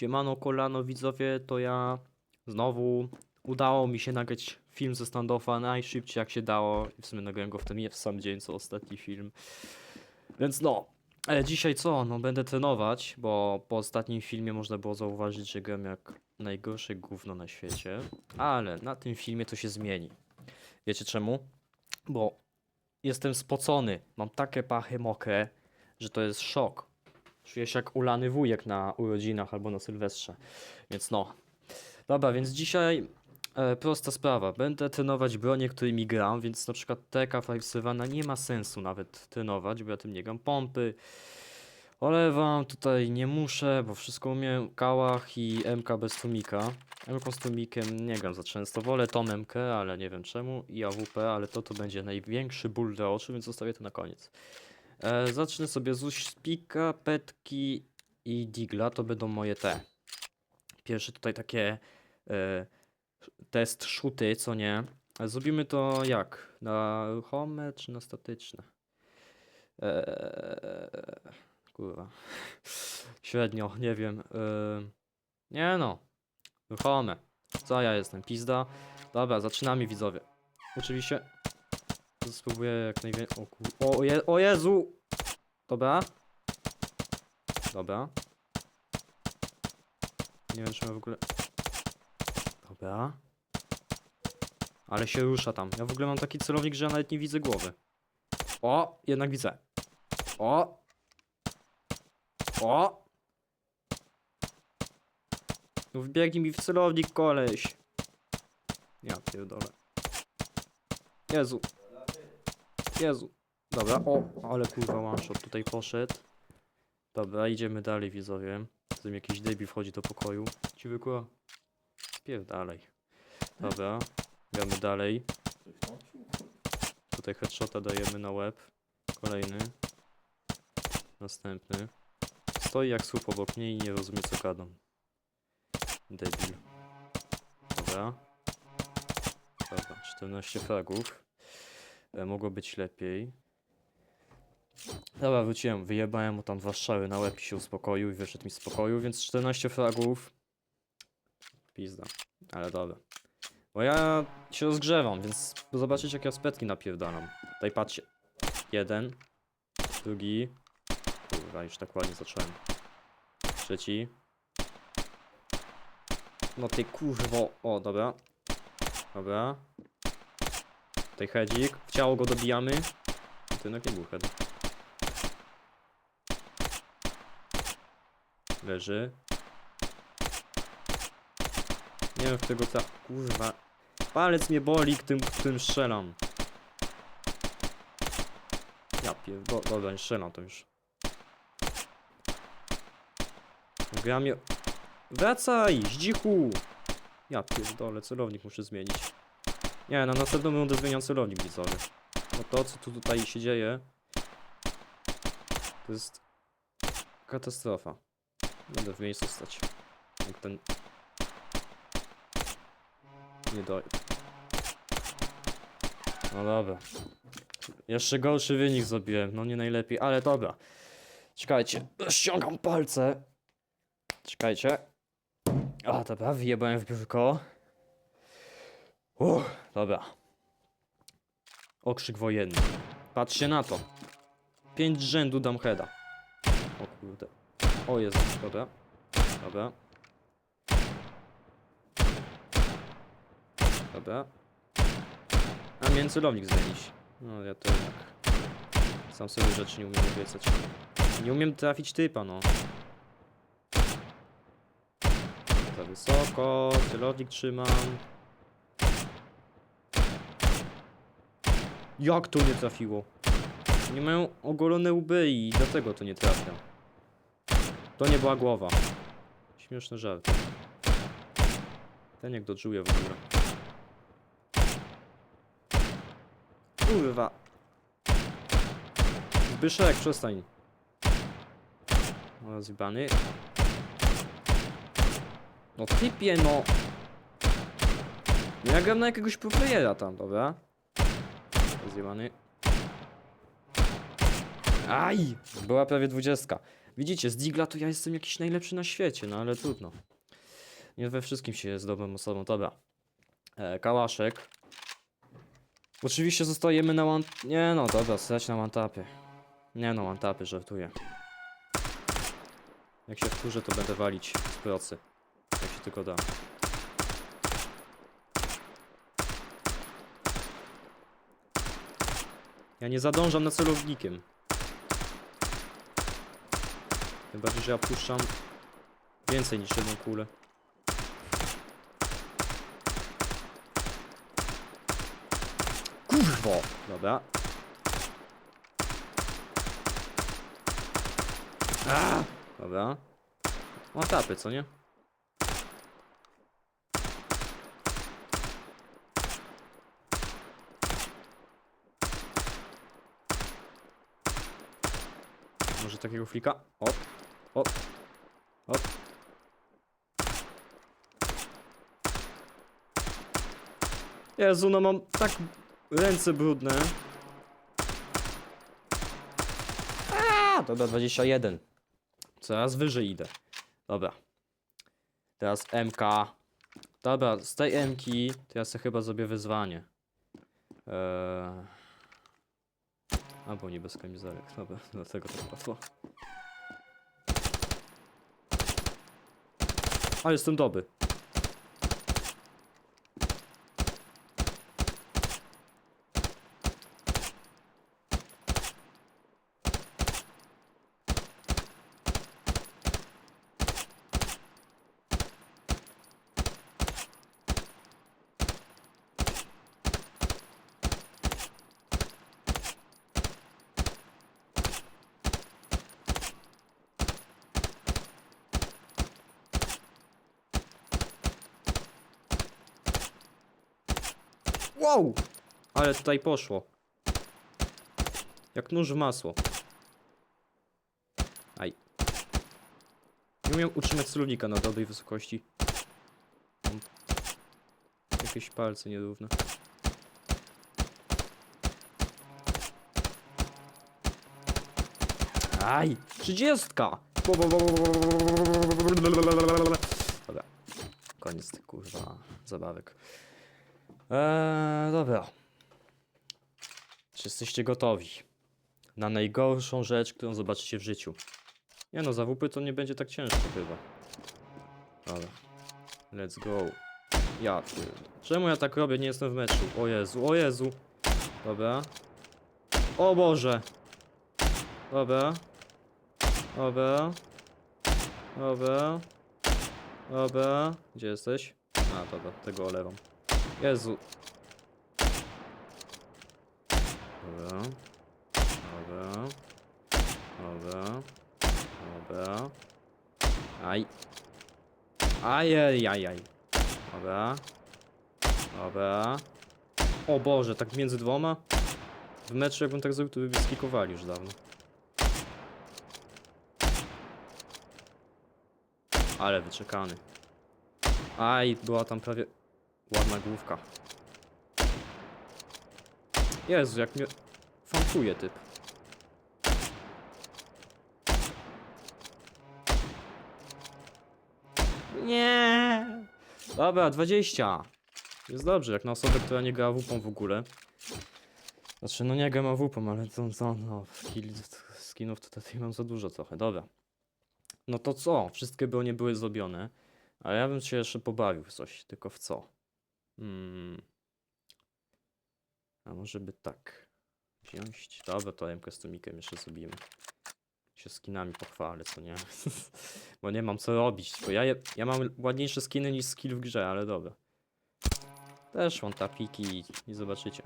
Siemano kolano widzowie, to ja znowu udało mi się nagrać film ze standoffa najszybciej jak się dało. I w sumie nagrałem go w ten sam dzień co ostatni film. Więc no, e, dzisiaj co? No będę trenować, bo po ostatnim filmie można było zauważyć, że gram jak najgorsze gówno na świecie. Ale na tym filmie to się zmieni. Wiecie czemu? Bo jestem spocony, mam takie pachy mokre, że to jest szok. Czuję się jak ulany wujek na urodzinach albo na Sylwestrze. Więc no. Dobra, więc dzisiaj e, prosta sprawa. Będę trenować bronie, którymi gram, więc na przykład TK Savana nie ma sensu nawet trenować, bo ja tym nie gram pompy. Olewam, tutaj nie muszę, bo wszystko umiem. Kałach i MK bez tłumika. MK z tłumikiem nie gram za często. Wolę tą MK, ale nie wiem czemu. I AWP, ale to to będzie największy ból do oczu, więc zostawię to na koniec. E, zacznę sobie z Uśpika, Petki i Digla, to będą moje te. Pierwsze tutaj takie e, test szuty, co nie. Zrobimy to jak? Na ruchome czy na statyczne? E, kurwa. Średnio, nie wiem. E, nie no. Ruchome. Co ja jestem? Pizda. Dobra, zaczynamy widzowie. Oczywiście Spróbuję jak najwięcej. O, kur... o, je... o Jezu! Dobra. Dobra. Nie wiem, czy ja w ogóle. Dobra. Ale się rusza tam. Ja w ogóle mam taki celownik, że ja nawet nie widzę głowy. O! Jednak widzę. O! O! No wbiegnij mi w celownik, koleś. Ja pierdolę. Jezu. Jezu. Dobra, o, ale kurwa one shot tutaj poszedł. Dobra, idziemy dalej widzowie. Zatem jakiś debil wchodzi do pokoju. Ci wykła. Spierdalej. Dobra, gramy dalej. Tutaj headshota dajemy na łeb. Kolejny. Następny. Stoi jak słup obok mnie i nie rozumie co gadam. Debil. Dobra. Dobra, 14 fragów. E, mogło być lepiej. Dobra, wróciłem, wyjebałem mu tam dwa strzały na łeb i się uspokoił i wyszedł mi z pokoju, więc 14 fragów. Pizda, ale dobra. Bo ja się rozgrzewam, więc zobaczycie jak ja spetki napierdalam. Tutaj patrzcie. Jeden. Drugi. Kurwa, już tak ładnie zacząłem. Trzeci. No ty kurwo. O, dobra. Dobra. Tutaj hedzik. W ciało go dobijamy. To jednak nie był head. Leży. Nie wiem w tego co. Kurwa. Palec mnie boli, tym, tym strzelam. Ja pierdolę. Dobra, nie strzelam to już. Gram je... Wracaj! Zdzichu! Ja pierdolę, celownik muszę zmienić. Nie, na następną rundę zmieniam celownik widzowie. No to, co tu tutaj się dzieje, to jest katastrofa. Będę w miejscu stać. Jak ten... Nie doj. No dobra. Jeszcze gorszy wynik zrobiłem, no nie najlepiej, ale dobra. Czekajcie, ściągam palce. Czekajcie. A, dobra, wyjebałem w biurko. Uff, dobra. Okrzyk wojenny. Patrzcie na to. Pięć rzędu dam heada. O kurde. O Jezu, dobra. Dobra. Dobra. A miałem celownik zmienić. No ja to jednak. Sam sobie rzeczy nie umiem obiecać. Nie umiem trafić typa, no. Za wysoko, celownik trzymam. Jak to nie trafiło? Nie mają ogolone łby i dlatego to nie trafia. To nie była głowa. Śmieszny żart. Ten jak dodżuje w ogóle. Kurwa. Zbyszek, przestań. O, zjebany. No typie, no. No Ja gram na jakiegoś proplayera tam, dobra? Zjebany. Aj! Była prawie dwudziestka. Widzicie, z Digla to ja jestem jakiś najlepszy na świecie, no ale trudno. Nie we wszystkim się jest dobrą osobą. Dobra. E, kałaszek. Oczywiście zostajemy na one... Nie no, dobra, stać na one-tapie. Nie no, one-tapy, żartuję. Jak się wkurzę, to będę walić z procy. Jak się tylko da. Ja nie zadążam na celownikiem. Tym bardziej, że ja puszczam więcej niż jedną kulę. Kurwo! Dobra. A! Dobra. O tapy, co nie? Może takiego flika? Op, op, op. Jezu, no mam tak ręce brudne. A, dobra, 21. Coraz wyżej idę. Dobra. Teraz MK. Dobra, z tej MK to ja sobie chyba zrobię wyzwanie. Eee... Albo nie bez kamizelek. Dobra, dlatego tak łatwo. A, jestem dobry. Wow! Ale tutaj poszło. Jak nóż w masło. Aj. Nie umiem utrzymać celownika na dobrej wysokości. Mam jakieś palce nierówne. Aj! Trzydziestka! Dobra. Koniec kurwa zabawek. Eee, dobra. Czy jesteście gotowi na najgorszą rzecz, którą zobaczycie w życiu? Nie no, za WP to nie będzie tak ciężko chyba. Dobra. Let's go. Ja pierdolę. Czemu ja tak robię? Nie jestem w meczu. O Jezu, o Jezu. Dobra. O Boże. Dobra. Dobra. Dobra. Dobra. Gdzie jesteś? A, dobra, tego olewam. Jezu. Dobra. Dobra. Dobra. Dobra. Aj. Ajajajaj. Dobra. Dobra. O Boże, tak między dwoma? W meczu jakbym tak zrobił, to by skikowali już dawno. Ale wyczekany. Aj, była tam prawie ładna główka. Jezu, jak mnie fankuje typ. Nie. Dobra, 20. Jest dobrze, jak na osobę, która nie gra WP w ogóle. Znaczy, no nie gram WP, ale to, to no, skinów to tutaj mam za dużo trochę, dobra. No to co? Wszystkie by nie były zrobione. Ale ja bym się jeszcze pobawił w coś, tylko w co? Hmm. A może by tak wziąć? Dobra, to MK z Tomikiem jeszcze zrobimy. Się skinami pochwalę, co nie? Bo nie mam co robić, bo ja, ja mam ładniejsze skiny niż skill w grze, ale dobra. Też mam tapiki i, zobaczycie.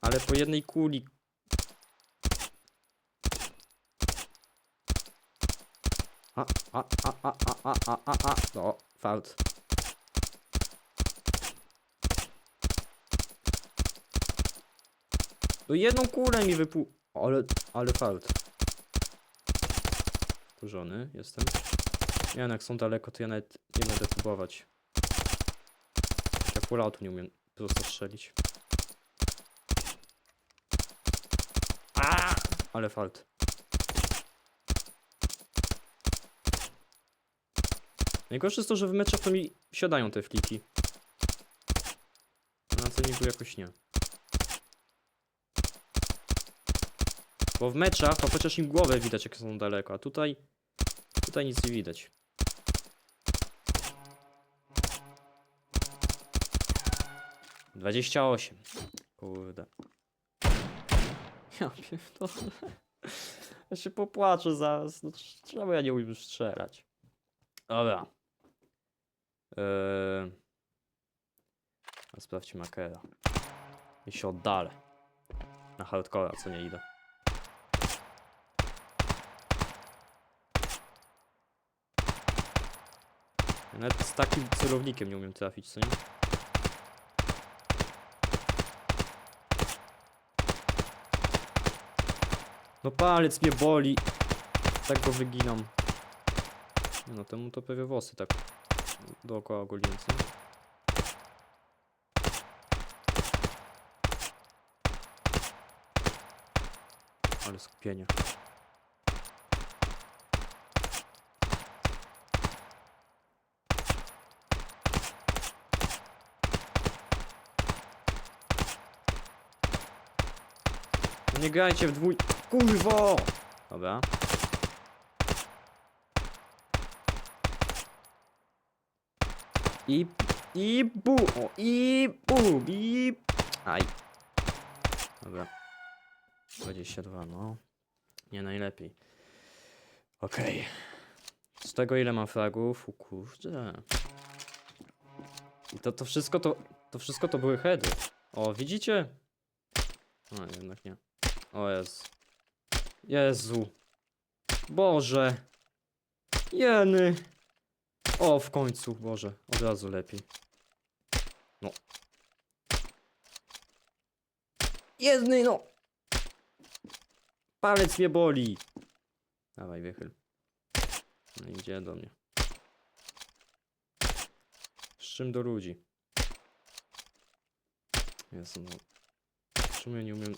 Ale po jednej kuli A, a, a, a, a, a, a, a, a. No, fart. No jedną kulę mi wypu... Ale, ale fart. Kurzony jestem. Nie jak są daleko, to ja nawet nie będę próbować. Ja kulatu nie umiem prosto strzelić. Ale fart. Najgorsze jest to, że w meczach to mi siadają te fliki. Na co niby jakoś nie. Bo w meczach to chociaż im głowę widać jak są daleko, a tutaj... Tutaj nic nie widać. Dwadzieścia osiem. Kurde. Ja pierdolę. Ja się popłaczę zaraz. No, cz- czemu ja nie umiem strzelać? Dobra. A sprawdźmy makera. I się oddalę. Na hardcora, co nie idę. Nawet z takim celownikiem nie umiem trafić, co nie? No palec mnie boli. Tak go wyginam. No temu to pewnie włosy tak dookoła ogoliłem, co? nie? Ale skupienie. Nie grajcie w dwój... Kurwo! Dobra. I... I bu... O, i bu... I... Aj. Dobra. 22, no. Nie najlepiej. Okej. Z tego ile mam fragów? U kurde. I to, to wszystko to... To wszystko to były heady. O, widzicie? No, jednak nie. O Jezu. Boże. Jeny. O, w końcu, Boże. Od razu lepiej. No. Jedny, no. Palec mnie boli. Dawaj, wychyl. No idzie do mnie. Z czym do ludzi? Jezu, no. Czemu ja nie umiem...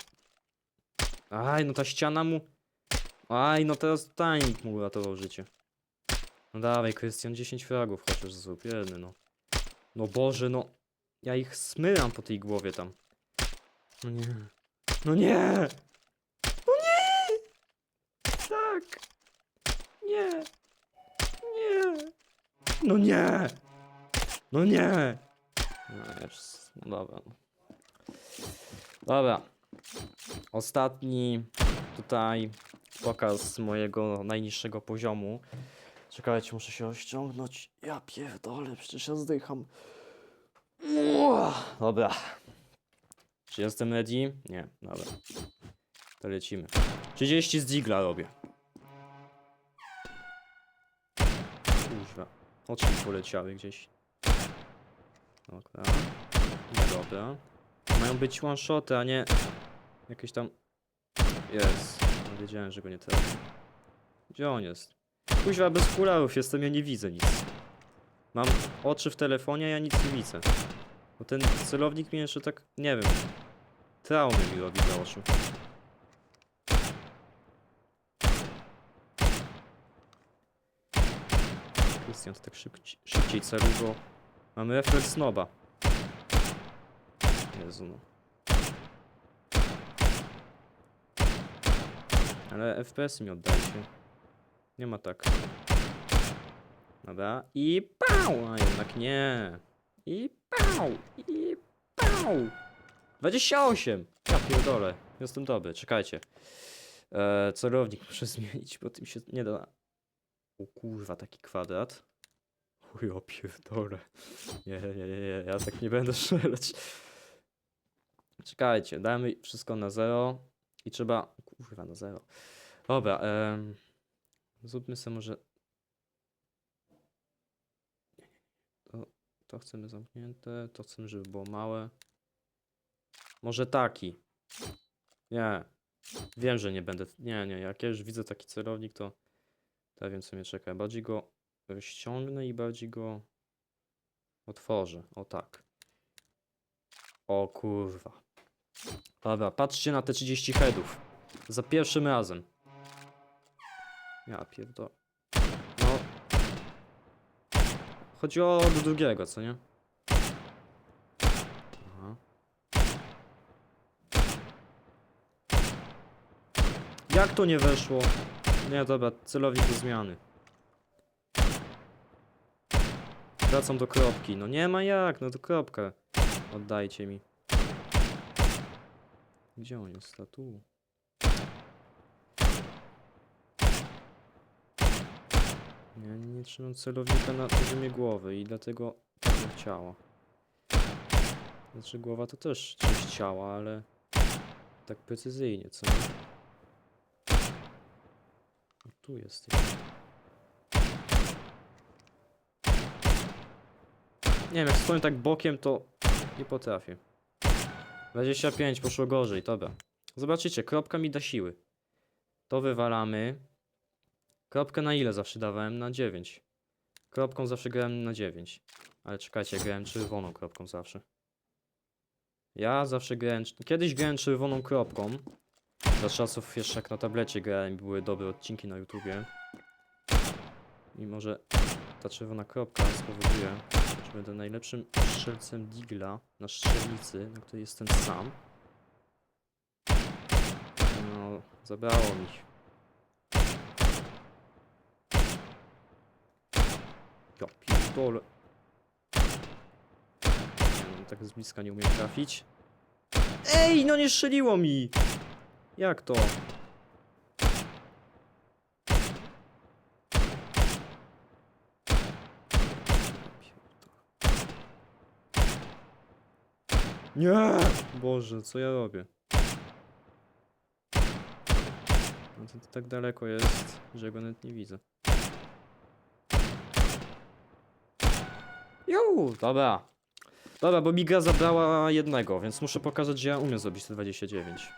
Aj, no ta ściana mu... Aj, no teraz tajnik mu uratował życie. No dawaj, Krystian, 10 fragów chociaż zrób, jedny, no. No Boże, no. Ja ich smyram po tej głowie tam. No nie. No nie! No nie! Tak! Nie! Nie! No nie! No nie! No już, no dobra. no. Dobra. Ostatni tutaj pokaz mojego najniższego poziomu. Czekajcie, muszę się ściągnąć. Ja pierdolę, przecież ja zdycham. Dobra. Czy jestem ready? Nie, dobra. To lecimy. 30 z digla robię. Kurwa. Oczy poleciały gdzieś. Dobra. No dobra. Mają być one shoty, a nie jakieś tam... Jest. No, wiedziałem, że go nie trafię. Gdzie on jest? Kuźwa, bez okularów jestem, ja nie widzę nic. Mam oczy w telefonie, ja nic nie widzę. Bo ten celownik mnie jeszcze tak, nie wiem, traumy mi robi do oczu. Krystian, to tak szybciej, szybciej celuj, bo mamy refleks snoba. Jezu no. Ale FPS mi oddajcie. Nie ma tak. Dobra. I pał! A jednak nie. I pał! I pał! 28! Ja pierdolę. Jestem dobry, czekajcie. E, celownik muszę zmienić, bo tym się nie da. O kurwa, taki kwadrat. O ja pierdolę. Nie, nie, nie, nie, ja tak nie będę strzelać. Czekajcie, damy wszystko na zero i trzeba... Kurwa, na zero. Dobra, zróbmy sobie może... To, to chcemy zamknięte, to chcemy, żeby było małe. Może taki. Nie. Wiem, że nie będę... Nie, nie, jak ja już widzę taki celownik. To ja wiem, co mnie czeka. Bardziej go ściągnę i bardziej go otworzę. O tak. O kurwa. Dobra, patrzcie na te 30 headów. Za pierwszym razem. Ja pierdolę. No. Chodziło do drugiego, co nie? Aha. Jak to nie weszło? Nie, dobra, celownik do zmiany. Wracam do kropki. No nie ma jak, no to kropkę. Oddajcie mi. Gdzie on jest? A Ja nie trzymam celownika na poziomie głowy i dlatego tak bym chciała. Znaczy głowa to też część ciała, ale tak precyzyjnie, co? O, tu jest. Nie wiem, jak stoję tak bokiem, to nie potrafię. 25, poszło gorzej, dobra. Zobaczycie, kropka mi da siły. To wywalamy. Kropkę na ile zawsze dawałem? Na 9. Kropką zawsze grałem na 9. Ale czekajcie, grałem czerwoną kropką zawsze. Ja zawsze grałem... Kiedyś grałem czerwoną kropką. Za czasów jeszcze jak na tablecie grałem, były dobre odcinki na YouTubie. I może ta czerwona kropka spowoduje, że będę najlepszym strzelcem Digla na strzelnicy, na której jestem sam. No, zabrało mi. Ja no, tak z bliska nie umiem trafić. Ej, no nie strzeliło mi! Jak to? Nie! Boże, co ja robię? No to, to tak daleko jest, że go nawet nie widzę. Ju, dobra. Dobra, bo mi gra zabrała jednego, więc muszę pokazać, że ja umiem zrobić te 29.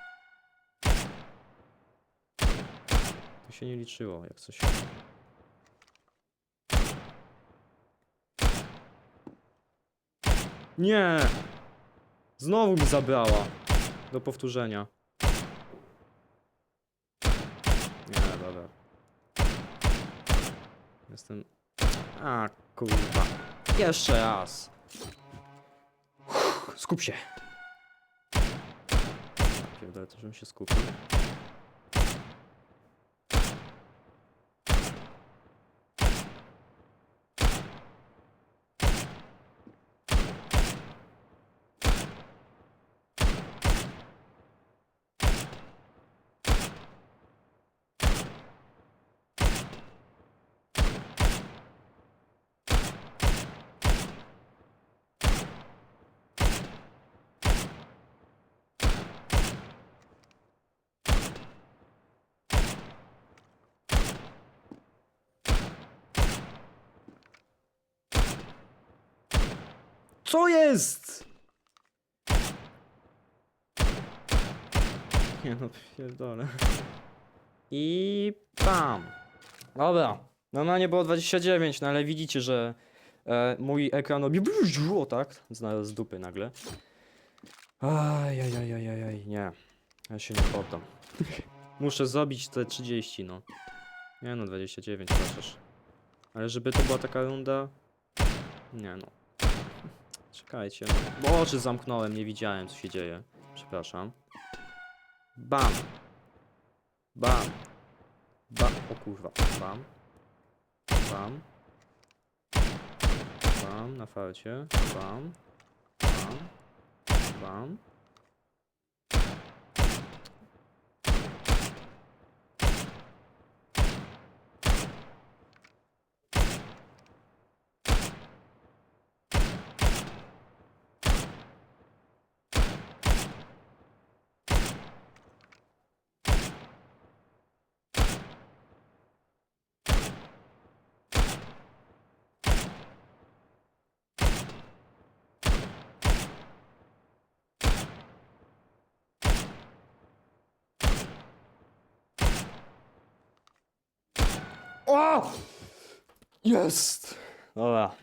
To się nie liczyło, jak coś. Nie! Znowu mi zabrała. Do powtórzenia. Nie, dobra. Jestem... A, kurwa. Jeszcze raz. Uff, Skup się. Pierdolę, to żebym się skupił. Co jest? Nie no, pierdolę. I pam. Dobra. Normalnie było 29, no ale widzicie, że e, mój ekran robi o tak? Znalazł z dupy nagle. Ajajajajajaj, nie. Ja się nie poddam. Muszę zrobić te 30, no. Nie no, 29 chociaż. Ale żeby to była taka runda... Nie no. Czekajcie. Bo zamknąłem, nie widziałem co się dzieje. Przepraszam. Bam. Bam. Bam. O kurwa. Bam. Bam. Bam na farcie. Bam. Bam. Bam. O! Jest! Dobra.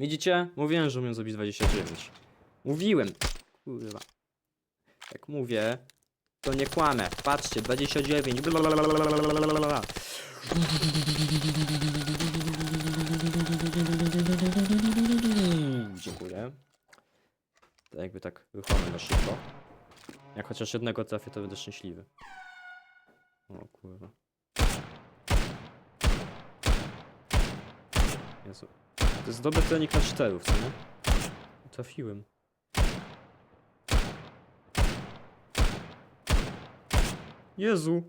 Widzicie? Mówiłem, że umiem zrobić 29. Mówiłem. Kurwa. Jak mówię, to nie kłamę. Patrzcie, 29. Blablabla. Dziękuję. To jakby tak wychłamy na szybko. Jak chociaż jednego trafię, to będę szczęśliwy. O kurwa. Jezu. To jest dobry trening na czterów, co nie? Trafiłem. Jezu!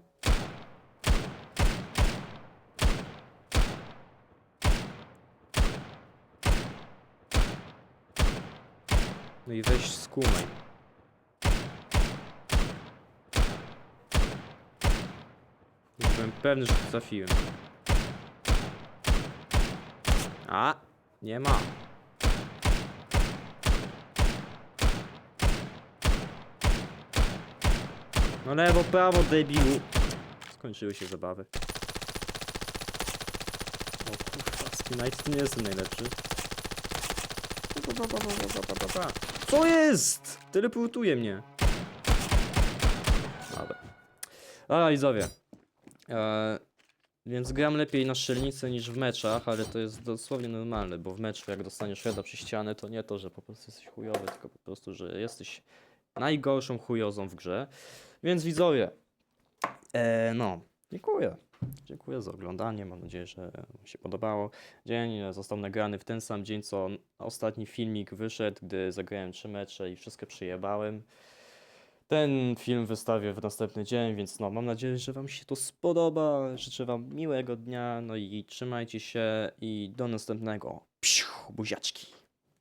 No i weź skumaj. Byłem pewny, że trafiłem. A! Nie ma. No lewo, prawo, debilu. Skończyły się zabawy. O kurwa, Spinite to nie jestem najlepszy. Pa, pa, pa, pa, pa, pa, pa. Co jest? Teleportuje mnie. Dobra. A, widzowie. E, więc gram lepiej na strzelnicy niż w meczach, ale to jest dosłownie normalne, bo w meczu jak dostaniesz heada przy ścianę, to nie to, że po prostu jesteś chujowy, tylko po prostu, że jesteś najgorszą chujozą w grze. Więc widzowie, e, no, dziękuję. Dziękuję za oglądanie, mam nadzieję, że Wam się podobało. Dzień został nagrany w ten sam dzień, co ostatni filmik wyszedł, gdy zagrałem trzy mecze i wszystko przyjebałem. Ten film wystawię w następny dzień, więc no, mam nadzieję, że Wam się to spodoba. Życzę Wam miłego dnia, no i trzymajcie się i do następnego. Psiu, buziaczki.